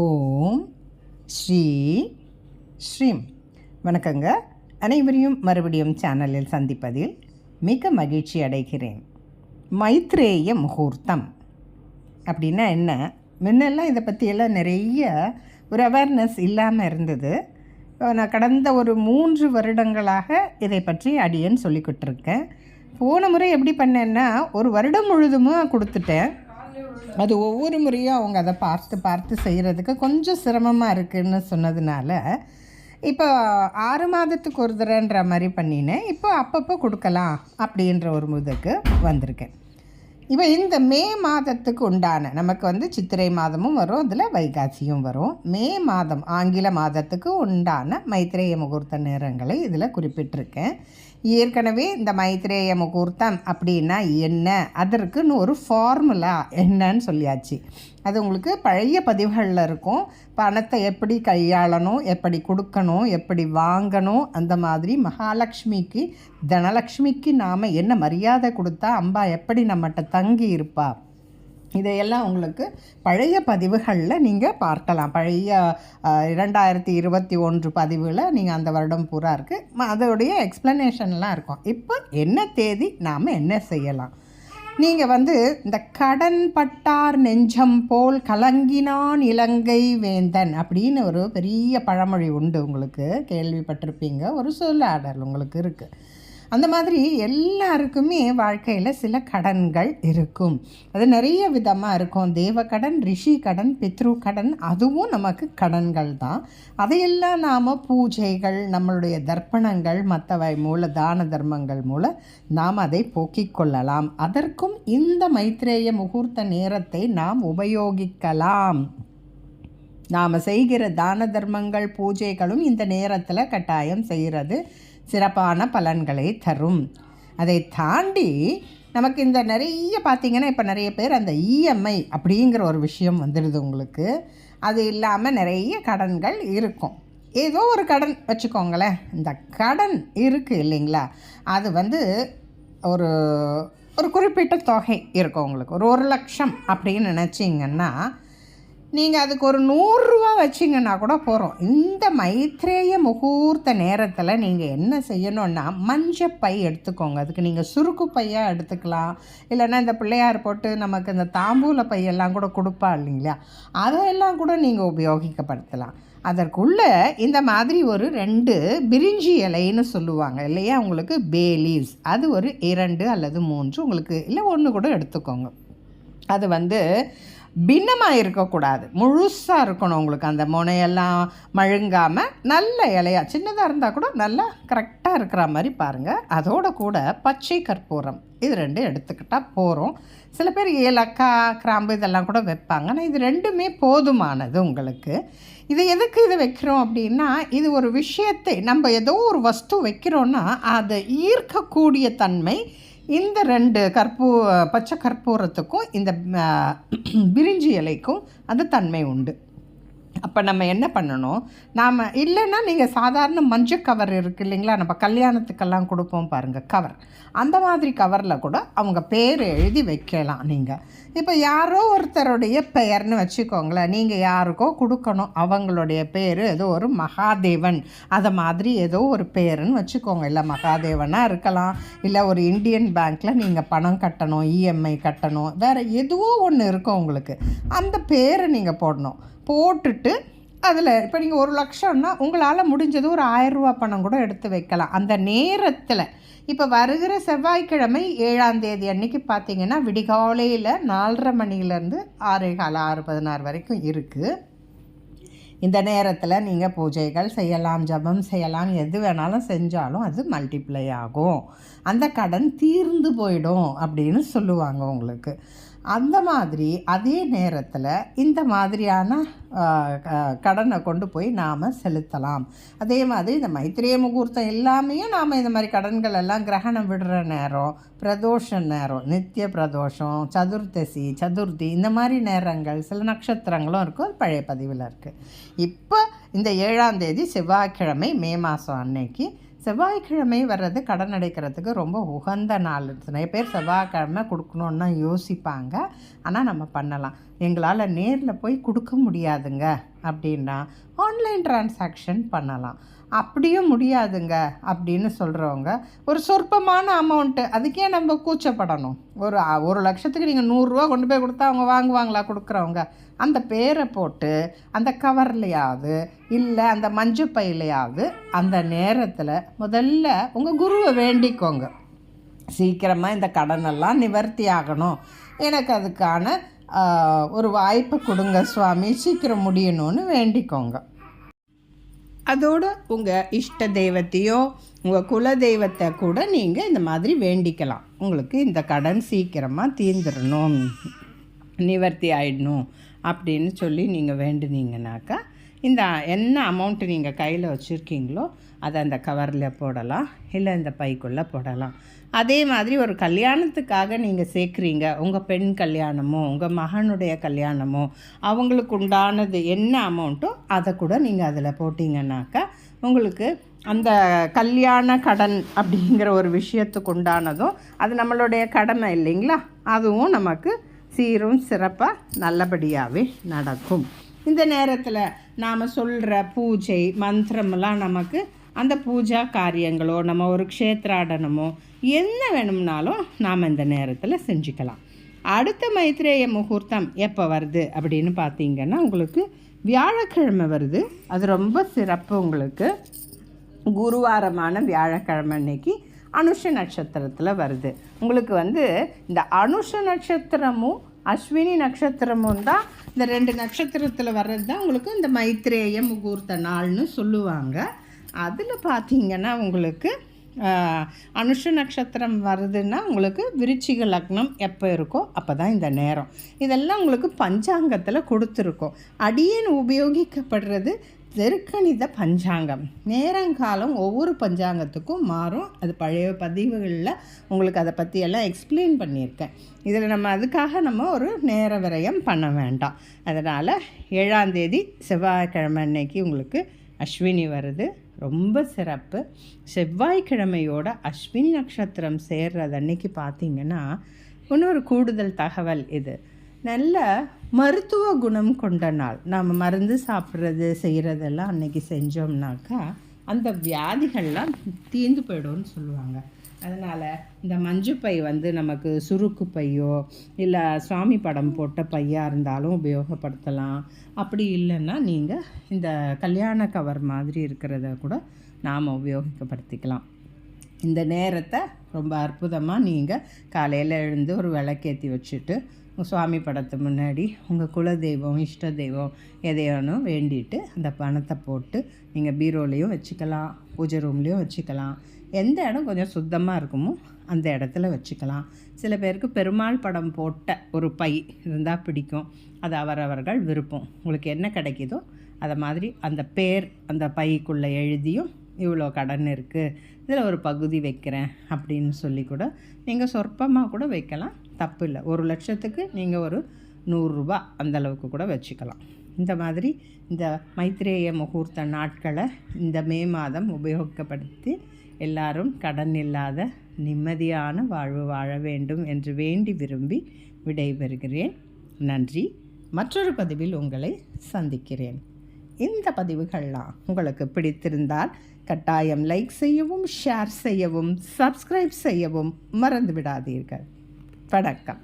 ஓம் ஸ்ரீ ஸ்ரீம். வணக்கங்க. அனைவரையும் மறுபடியும் சேனலில் சந்திப்பதில் மிக மகிழ்ச்சி அடைகிறேன். மைத்ரேய முகூர்த்தம் அப்படின்னா என்ன? முன்னெல்லாம் இதை பற்றியெல்லாம் நிறைய ஒரு அவேர்னஸ் இல்லாமல் இருந்தது. நான் கடந்த ஒரு மூன்று வருடங்களாக இதை பற்றி அடியன் சொல்லிக்கிட்டு இருக்கேன். போன முறை எப்படி பண்ணேன்னா ஒரு வருடம் முழுதுமாக கொடுத்துட்டேன். அது ஒவ்வொரு முறையும் அவங்க அதை பார்த்து பார்த்து செய்கிறதுக்கு கொஞ்சம் சிரமமாக இருக்குன்னு சொன்னதுனால இப்போ ஆறு மாதத்துக்கு ஒரு தடவைன்ற மாதிரி பண்ணினேன். இப்போ அப்பப்போ கொடுக்கலாம் அப்படின்ற ஒரு முதுக்கு வந்திருக்கேன். இப்போ இந்த மே மாதத்துக்கு உண்டான நமக்கு வந்து சித்திரை மாதமும் வரும் அதில் வைகாசியும் வரும். மே மாதம் ஆங்கில மாதத்துக்கு உண்டான மைத்ரேய முகூர்த்த நேரங்களை இதில் குறிப்பிட்டிருக்கேன். ஏற்கனவே இந்த மைத்ரேய முகூர்த்தம் அப்படின்னா என்ன? அதற்குன்னு ஒரு ஃபார்முலா என்னன்னு சொல்லியாச்சு. அது உங்களுக்கு பழைய பதிவுகளில் இருக்கும். பணத்தை எப்படி கையாளணும் எப்படி கொடுக்கணும் எப்படி வாங்கணும் அந்த மாதிரி மகாலட்சுமிக்கு தனலக்ஷ்மிக்கு நாம் என்ன மரியாதை கொடுத்தா அம்பா எப்படி நம்மகிட்ட தங்கி இருப்பா இதையெல்லாம் உங்களுக்கு பழைய பதிவுகளில் நீங்கள் பார்க்கலாம். பழைய இரண்டாயிரத்தி இருபத்தி ஒன்று பதிவில் நீங்கள் அந்த வருடம் பூரா இருக்குது அதோடைய எக்ஸ்ப்ளனேஷன்லாம் இருக்கும். இப்போ என்ன தேதி நாம் என்ன செய்யலாம்? நீங்கள் வந்து இந்த கடன் பட்டார் நெஞ்சம் போல் கலங்கினான் இலங்கை வேந்தன் அப்படின்னு ஒரு பெரிய பழமொழி உண்டு உங்களுக்கு. கேள்விப்பட்டிருப்பீங்க. ஒரு சொல்லாடல் உங்களுக்கு இருக்குது அந்த மாதிரி எல்லாருக்குமே வாழ்க்கையில் சில கடன்கள் இருக்கும். அது நிறைய விதமாக இருக்கும். தேவக்கடன் ரிஷி கடன் பித்ரு கடன் அதுவும் நமக்கு கடன்கள் தான். அதையெல்லாம் நாம் பூஜைகள் நம்மளுடைய தர்ப்பணங்கள் மற்றவை மூல தான தர்மங்கள் மூலம் நாம் அதை போக்கிக் கொள்ளலாம். அதற்கும் இந்த மைத்ரேய முகூர்த்த நேரத்தை நாம் உபயோகிக்கலாம். நாம் செய்கிற தான தர்மங்கள் பூஜைகளும் இந்த நேரத்தில் கட்டாயம் செய்கிறது சிறப்பான பலன்களை தரும். அதை தாண்டி நமக்கு இந்த நிறைய பார்த்தீங்கன்னா இப்போ நிறைய பேர் அந்த இஎம்ஐ அப்படிங்கிற ஒரு விஷயம் வந்துடுது உங்களுக்கு. அது இல்லாமல் நிறைய கடன்கள் இருக்கும். ஏதோ ஒரு கடன் வச்சுக்கோங்களேன். இந்த கடன் இருக்குது இல்லைங்களா? அது வந்து ஒரு ஒரு குறிப்பிட்ட தொகை இருக்கும் உங்களுக்கு. ஒரு ஒரு லட்சம் அப்படின்னு நினச்சிங்கன்னா நீங்கள் அதுக்கு ஒரு நூறுரூவா வச்சிங்கன்னா கூட போகிறோம் இந்த மைத்ரேய முகூர்த்த நேரத்தில் நீங்கள் என்ன செய்யணும்னா மஞ்சள் பை எடுத்துக்கோங்க. அதுக்கு நீங்கள் சுருக்கு பையாக எடுத்துக்கலாம். இல்லைன்னா இந்த பிள்ளையார் போட்டு நமக்கு இந்த தாம்பூல பையெல்லாம் கூட கொடுப்பா இல்லைங்களா? அதெல்லாம் கூட நீங்கள் உபயோகிக்கப்படுத்தலாம். அதற்குள்ளே இந்த மாதிரி ஒரு ரெண்டு பிரிஞ்சி இலைன்னு சொல்லுவாங்க இல்லையா? உங்களுக்கு பேலீஸ் அது ஒரு இரண்டு அல்லது மூன்று உங்களுக்கு இல்லை ஒன்று கூட எடுத்துக்கோங்க. அது வந்து பின்னமாக இருக்கக்கூடாது. முழுசாக இருக்கணும் உங்களுக்கு அந்த முனையெல்லாம் மழுங்காமல் நல்ல இலையா சின்னதாக இருந்தால் கூட நல்லா கரெக்டாக இருக்கிற மாதிரி பாருங்கள் அதோட கூட பச்சை கற்பூரம் இது ரெண்டும் எடுத்துக்கிட்டால் போகிறோம் சில பேர் ஏலக்காய் கிராம்பு இதெல்லாம் கூட வைப்பாங்க. ஆனால் இது ரெண்டுமே போதுமானது உங்களுக்கு. இது எதுக்கு இது வைக்கிறோம் அப்படின்னா இது ஒரு விஷயத்தை நம்ம ஏதோ ஒரு வஸ்து வைக்கிறோன்னா அதை ஈர்க்கக்கூடிய தன்மை இந்த ரெண்டு கற்பூ பச்சை கற்பூரத்துக்கும் இந்த பிரிஞ்சி இலைக்கும் அந்த தன்மை உண்டு. அப்போ நம்ம என்ன பண்ணணும்? நாம் இல்லைன்னா நீங்கள் சாதாரண மஞ்சள் கவர் இருக்குது இல்லைங்களா? நம்ம கல்யாணத்துக்கெல்லாம் கொடுப்போம் பாருங்கள் கவர் அந்த மாதிரி கவரில் கூட அவங்க பேர் எழுதி வைக்கலாம் நீங்கள் இப்போ யாரோ ஒருத்தருடைய பெயர்னு வச்சுக்கோங்களேன். நீங்கள் யாருக்கோ கொடுக்கணும். அவங்களுடைய பேர் ஏதோ ஒரு மகாதேவன். அதை மாதிரி ஏதோ ஒரு பேருன்னு வச்சுக்கோங்க. இல்லை மகாதேவனாக இருக்கலாம். இல்லை ஒரு இந்தியன் பேங்க்கில் நீங்கள் பணம் கட்டணும் இஎம்ஐ கட்டணும். வேறு எதுவோ ஒன்று இருக்கும் உங்களுக்கு. அந்த பேரை நீங்கள் போடணும். போட்டுட்டு அதில் இப்போ நீங்கள் ஒரு லட்சம்னா உங்களால் முடிஞ்சது ஒரு ஆயிரரூபா பணம் கூட எடுத்து வைக்கலாம். அந்த நேரத்தில் இப்போ வருகிற செவ்வாய்க்கிழமை ஏழாம் தேதி அன்னைக்கு பார்த்தீங்கன்னா விடிகாலையில் நாலரை மணிலேருந்து ஆறே கால ஆறு பதினாறு வரைக்கும் இருக்குது. இந்த நேரத்தில் நீங்கள் பூஜைகள் செய்யலாம் ஜபம் செய்யலாம் எது வேணாலும் செஞ்சாலும் அது மல்டிப்ளை ஆகும். அந்த கடன் தீர்ந்து போயிடும் அப்படின்னு சொல்லுவாங்க உங்களுக்கு. அந்த மாதிரி அதே நேரத்தில் இந்த மாதிரியான கடனை கொண்டு போய் நாம் செலுத்தலாம். அதே மாதிரி இந்த மைத்திரிய முகூர்த்தம் எல்லாமே நாம் இந்த மாதிரி கடன்கள் எல்லாம் கிரகணம் விடுற நேரம் பிரதோஷ நேரம் நித்திய பிரதோஷம் சதுர்த்தசி சதுர்த்தி இந்த மாதிரி நேரங்கள் சில நட்சத்திரங்களும் இருக்கும் பழைய பதிவில் இருக்குது இப்போ இந்த ஏழாம் தேதி செவ்வாய்க்கிழமை மே மாதம் அன்னைக்கு செவ்வாய்க்கிழமை வர்றது கடன் அடைக்கிறதுக்கு ரொம்ப உகந்த நாள். நிறைய பேர் செவ்வாய்க்கிழமை கொடுக்கணுன்னு யோசிப்பாங்க. ஆனால் நம்ம பண்ணலாம். எங்களால் நேரில் போய் கொடுக்க முடியாதுங்க அப்படின்னா ஆன்லைன் டிரான்சாக்ஷன் பண்ணலாம். அப்படியும் முடியாதுங்க அப்படின்னு சொல்கிறவங்க ஒரு சொற்பமான அமௌண்ட்டு அதுக்கே நம்ம கூச்சப்படணும். ஒரு ஒரு லட்சத்துக்கு நீங்கள் நூறுரூவா கொண்டு போய் கொடுத்தா அவங்க வாங்குவாங்களா கொடுக்குறவங்க? அந்த பேரை போட்டு அந்த கவர்லையாவது இல்லை அந்த மஞ்சு பையிலையாவது அந்த நேரத்தில் முதல்ல உங்கள் குருவை வேண்டிக்கோங்க. சீக்கிரமாக இந்த கடனெல்லாம் நிவர்த்தி ஆகணும். எனக்கு அதுக்கான ஒரு வாய்ப்பு கொடுங்க சுவாமி. சீக்கிரம் முடியணும்னு வேண்டிக்கோங்க. அதோடு உங்கள் இஷ்ட தெய்வத்தையோ உங்கள் குல தெய்வத்தை கூட நீங்கள் இந்த மாதிரி வேண்டிக்கலாம். உங்களுக்கு இந்த கடன் சீக்கிரமாக தீர்ந்துடணும் நிவர்த்தி ஆயிடணும் அப்படின்னு சொல்லி நீங்கள் வேண்டுனீங்கனாக்கா இந்த என்ன அமௌண்ட்டு நீங்கள் கையில் வச்சுருக்கீங்களோ அதை அந்த கவரில் போடலாம் இல்லை இந்த பைக்குள்ளே போடலாம். அதே மாதிரி ஒரு கல்யாணத்துக்காக நீங்கள் சேர்க்குறீங்க உங்கள் பெண் கல்யாணமோ உங்கள் மகனுடைய கல்யாணமோ அவங்களுக்கு உண்டானது என்ன அமௌண்ட்டோ அதை கூட நீங்கள் அதில் போட்டிங்கன்னாக்கா உங்களுக்கு அந்த கல்யாண கடன் அப்படிங்கிற ஒரு விஷயத்துக்கு உண்டானதும் அது நம்மளுடைய கடமை இல்லைங்களா? அதுவும் நமக்கு சீரும் சிறப்பாக நல்லபடியாகவே நடக்கும். இந்த நேரத்தில் நாம் சொல்கிற பூஜை மந்திரமெல்லாம் நமக்கு அந்த பூஜா காரியங்களோ நம்ம ஒரு க்ஷேத்ராடனமோ என்ன வேணும்னாலும் நாம் இந்த நேரத்தில் செஞ்சுக்கலாம். அடுத்த மைத்ரேய முகூர்த்தம் எப்போ வருது அப்படின்னு பார்த்தீங்கன்னா உங்களுக்கு வியாழக்கிழமை வருது. அது ரொம்ப சிறப்பு உங்களுக்கு. குருவாரமான வியாழக்கிழமை அன்னைக்கு அனுஷ நட்சத்திரத்தில் வருது. உங்களுக்கு வந்து இந்த அனுஷ நட்சத்திரமும் அஸ்வினி நட்சத்திரமும் தான் இந்த ரெண்டு நட்சத்திரத்தில் வர்றது தான் உங்களுக்கு இந்த மைத்ரேய முகூர்த்த நாள்னு சொல்லுவாங்க. அதில் பார்த்தீங்கன்னா உங்களுக்கு அனுஷ நட்சத்திரம் வருதுன்னா உங்களுக்கு விருச்சிக லக்னம் எப்போ இருக்கோ அப்போ தான் இந்த நேரம். இதெல்லாம் உங்களுக்கு பஞ்சாங்கத்தில் கொடுத்துருக்கோம். அடியேன் உபயோகிக்கப்படுறது தெருக்கணித பஞ்சாங்கம். நேரங்காலம் ஒவ்வொரு பஞ்சாங்கத்துக்கும் மாறும். அது பழைய பதிவுகளில் உங்களுக்கு அதை பற்றியெல்லாம் எக்ஸ்பிளைன் பண்ணியிருக்கேன். இதில் நம்ம அதுக்காக நம்ம ஒரு நேர விரயம் பண்ண வேண்டாம். அதனால் ஏழாந்தேதி செவ்வாய்க்கிழமை அன்னைக்கு உங்களுக்கு அஸ்வினி வருது. ரொம்ப சிறப்பு. செவ்வாய்க்கிழமையோட அஸ்வினி நட்சத்திரம் சேர்றது அன்னைக்கு பார்த்தீங்கன்னா இன்னொரு கூடுதல் தகவல் இது. நல்ல மருத்துவ குணம் கொண்ட நாள். நாம் மருந்து சாப்பிட்றது செய்கிறதெல்லாம் அன்னைக்கு செஞ்சோம்னாக்கா அந்த வியாதிகள்லாம் தீர்ந்து போயிடும்னு சொல்லுவாங்க. அதனால் இந்த மஞ்சுப்பை வந்து நமக்கு சுருக்கு பையோ இல்லை சுவாமி படம் போட்ட பையாக இருந்தாலும் உபயோகப்படுத்தலாம். அப்படி இல்லைன்னா நீங்கள் இந்த கல்யாண கவர் மாதிரி இருக்கிறத கூட நாம் உபயோகப்படுத்திக்கலாம் இந்த நேரத்தை ரொம்ப அற்புதமாக நீங்கள் காலையில் எழுந்து ஒரு விளக்கேற்றி வச்சுட்டு சுவாமி படத்து முன்னாடி உங்கள் குலதெய்வம் இஷ்ட தெய்வம் எதையானும் வேண்டிட்டு அந்த பணத்தை போட்டு நீங்கள் பீரோலையும் வச்சுக்கலாம் பூஜை ரூம்லேயும் வச்சுக்கலாம். எந்த இடம் கொஞ்சம் சுத்தமாக இருக்குமோ அந்த இடத்துல வச்சுக்கலாம். சில பேருக்கு பெருமாள் படம் போட்ட ஒரு பை இருந்தால் பிடிக்கும். அது அவரவர்கள் விருப்பம். உங்களுக்கு என்ன கிடைக்குதோ அதை மாதிரி அந்த பேர் அந்த பைக்குள்ளே எழுதியும் இவ்வளோ கடன் இருக்குது இதில் ஒரு பகுதி வைக்கிறேன் அப்படின்னு சொல்லி கூட நீங்கள் சொற்பமாக கூட வைக்கலாம். தப்பு இல்லை. ஒரு லட்சத்துக்கு நீங்கள் ஒரு நூறுரூபா அந்தளவுக்கு கூட வச்சுக்கலாம். இந்த மாதிரி இந்த மைத்ரேய முகூர்த்த நாட்களை இந்த மே மாதம் உபயோகப்படுத்தி எல்லாரும் கடன் இல்லாத நிம்மதியான வாழ்வு வாழ வேண்டும் என்று வேண்டி விரும்பி விடைபெறுகிறேன். நன்றி. மற்றொரு பதிவில் உங்களை சந்திக்கிறேன். இந்த பதிவுகள்லாம் உங்களுக்கு பிடித்திருந்தால் கட்டாயம் லைக் செய்யவும் ஷேர் செய்யவும் சப்ஸ்கிரைப் செய்யவும் மறந்து விடாதீர்கள் வணக்கம்.